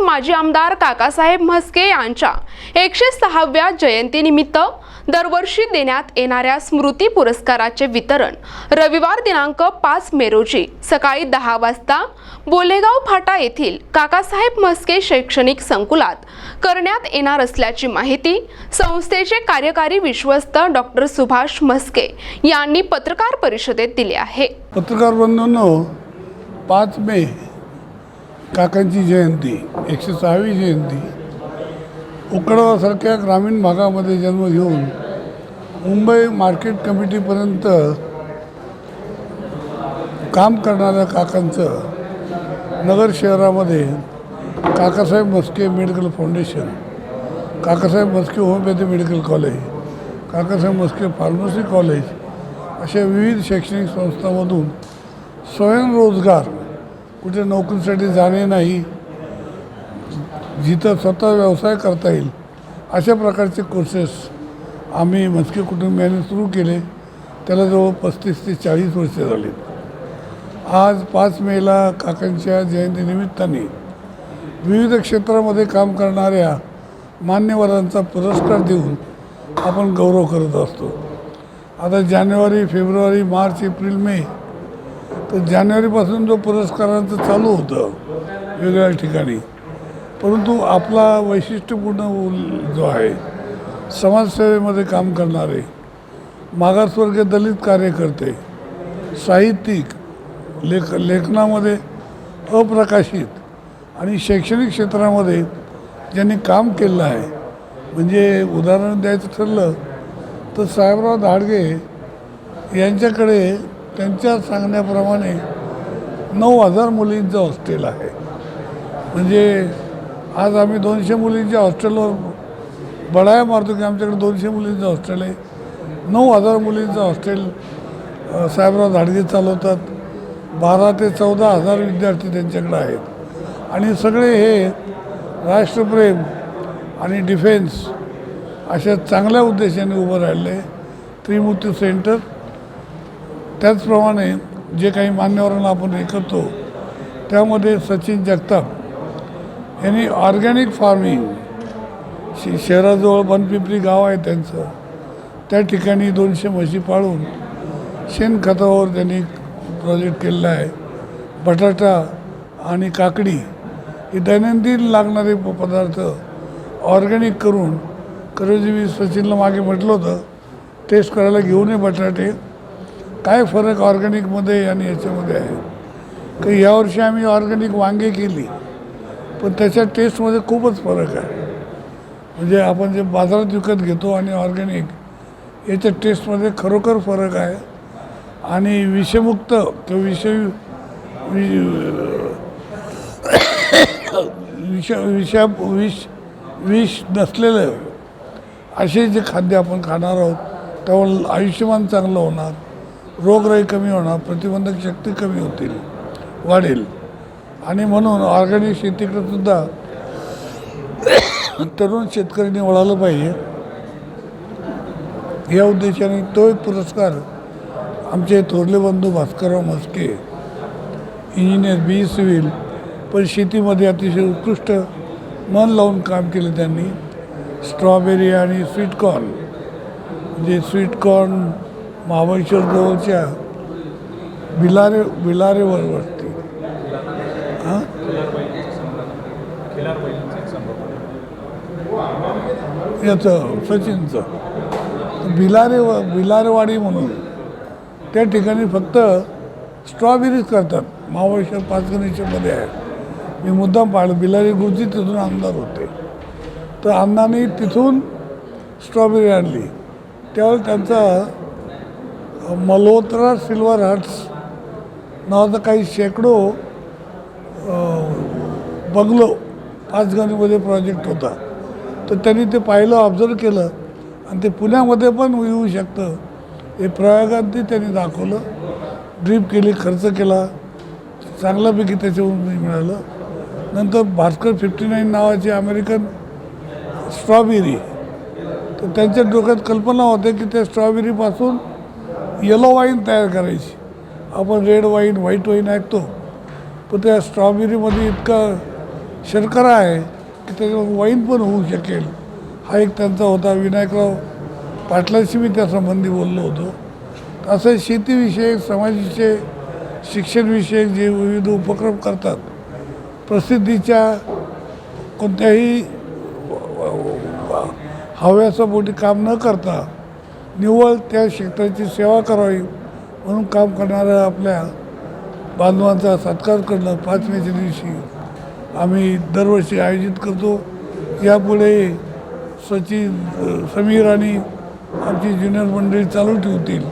माजी आमदार काकासाहेब म्हस्के यांच्या एकशे सहाव्या जयंतीनिमित्त दरवर्षी देण्यात येणाऱ्या स्मृती पुरस्काराचे वितरण रविवार दिनांक पाच मे रोजी सकाळी दहा वाजता बोलेगाव फाटा येथील काकासाहेब म्हस्के शैक्षणिक संकुलात करण्यात येणार असल्याची माहिती संस्थेचे कार्यकारी विश्वस्त डॉक्टर सुभाष म्हस्के यांनी पत्रकार परिषदेत दिली आहे. पत्रकार बंधूंनो पाच मे काकांची जयंती एकशे सहावी जयंती. उकडवासारख्या ग्रामीण भागामध्ये जन्म घेऊन मुंबई मार्केट कमिटीपर्यंत काम करणाऱ्या काकांचं नगर शहरामध्ये Kakasaheb Maske medical foundation Kakasaheb Maske homeopathy medical college Kakasaheb Maske pharmacy college अशा विविध शैक्षणिक संस्थांमधून स्वयंरोजगार कुठे नोकरीसाठी जाणे नाही जिथं स्वतः व्यवसाय करता येईल अशा प्रकारचे कोर्सेस आम्ही मस्के कुटुंबियांनी सुरू केले. त्याला जवळ पस्तीस ते चाळीस वर्षे झाली आज पाच मेला काकांच्या जयंतीनिमित्ताने विविध क्षेत्रामध्ये काम करणाऱ्या मान्यवरांचा पुरस्कार देऊन आपण गौरव करत असतो. आता जानेवारी फेब्रुवारी मार्च एप्रिल मे तर जानेवारीपासून जो पुरस्कारांचं चालू होतं वेगवेगळ्या ठिकाणी. परंतु आपला वैशिष्ट्यपूर्ण जो आहे समाजसेवेमध्ये काम करणारे मागासवर्गीय दलित कार्यकर्ते साहित्यिक लेख लेखनामध्ये अप्रकाशित आणि शैक्षणिक क्षेत्रामध्ये ज्यांनी काम केलं आहे म्हणजे उदाहरण द्यायचं ठरलं तर साहेबराव धाडगे यांच्याकडे त्यांच्या सांगण्याप्रमाणे नऊ हजार मुलींचं हॉस्टेल आहे. म्हणजे आज आम्ही दोनशे मुलींच्या हॉस्टेलवर बडाया मारतो की आमच्याकडे दोनशे मुलींचं हॉस्टेल आहे. नऊ हजार मुलींचं हॉस्टेल साहेबराव धाडगे चालवतात. बारा ते चौदा हजार विद्यार्थी त्यांच्याकडे आहेत. आणि सगळे हे राष्ट्रप्रेम आणि डिफेन्स अशा चांगल्या उद्देशाने उभं राहिले त्रिमूर्ती सेंटर त्याचप्रमाणे जे काही मान्यवरांना आपण हे करतो त्यामध्ये सचिन जगताप यांनी ऑर्गॅनिक फार्मिंग शि शहराजवळ बनपिपरी गाव आहे त्यांचं. त्या ठिकाणी दोनशे म्हशी पाळून शेणखतावर त्यांनी प्रोजेक्ट केलेला आहे. बटाटा आणि काकडी हे दैनंदिन लागणारे प- पदार्थ ऑर्गॅनिक करून करंजी सचिनला मागे म्हटलं होतं टेस्ट करायला घेऊन ये बटाटे. काय फरक ऑर्गॅनिकमध्ये आणि याच्यामध्ये आहे? की यावर्षी आम्ही ऑर्गॅनिक वांगे केली पण त्याच्या टेस्टमध्ये खूपच फरक आहे. म्हणजे आपण जे बाजारात विकत घेतो आणि ऑर्गॅनिक याच्या टेस्टमध्ये खरोखर फरक आहे. आणि विषमुक्त किंवा विष विष विषा विष विष नसलेलं असे जे खाद्य आपण खाणार आहोत त्यामुळे आयुष्यमान चांगलं होणार. रोगराई कमी होणार प्रतिबंधक शक्ती कमी होतील वाढेल. आणि म्हणून ऑर्गॅनिक शेतीकडे सुद्धा तरुण शेतकऱ्यांनी वळालं पाहिजे. या उद्देशाने तो एक पुरस्कार आमचे थोरले बंधू Bhaskarrao Mhaske engineer B civil पण शेतीमध्ये अतिशय उत्कृष्ट मन लावून काम केलं त्यांनी. स्ट्रॉबेरी आणि स्वीटकॉर्न म्हणजे स्वीटकॉर्न महाबळेश्वर जवळच्या बिलारे बिलारेवर वरती हां? याचं सचिनचं. बिलारे बिलारेवाडी म्हणून. त्या ठिकाणी फक्त स्ट्रॉबेरीज करतात. महाबळेश्वर पाचगणीच्यामध्ये आहे. मी मुद्दाम पाहिलं बिलारी गुरुजी तिथून आमदार होते. तर अण्णांनी तिथून स्ट्रॉबेरी आणली. त्यावेळेस त्यांचा मल्होत्रा सिल्वर हट्स नावाचं काही शेकडो बंगलो पाचगणीमध्ये प्रोजेक्ट होता. तर त्यांनी ते पाहिलं ऑब्झर्व केलं आणि ते पुण्यामध्ये पण येऊ शकतं. हे प्रयोगांती त्यांनी दाखवलं. ड्रीप केली खर्च केला. चांगल्यापैकी त्याच्यावरून मिळालं. नंतर भास्कर फिफ्टी नाईन नावाची अमेरिकन स्ट्रॉबेरी तर त्यांच्या डोक्यात कल्पना होते की त्या स्ट्रॉबेरीपासून येलो वाईन तयार करायची. आपण रेड वाईन व्हाईट वाईन ऐकतो. पण त्या स्ट्रॉबेरीमध्ये इतका शर्करा आहे की त्याच्यावर वाईन पण होऊ शकेल. हा एक त्यांचा होता. विनायकराव पाटलाशी मी त्या संबंधी बोललो होतो. असं शेतीविषयक समाजविषयक शिक्षणविषयक जे विविध उपक्रम करतात प्रसिद्धीच्या कोणत्याही हव्यासापोटी काम न करता निव्वळ त्या क्षेत्राची सेवा करावी म्हणून काम करणाऱ्या आपल्या बांधवांचा सत्कार करणं पाचव्याच्या दिवशी आम्ही दरवर्षी आयोजित करतो. यापुढे सचिन समीर आणि आमची ज्युनियर मंडळी चालू ठेवतील.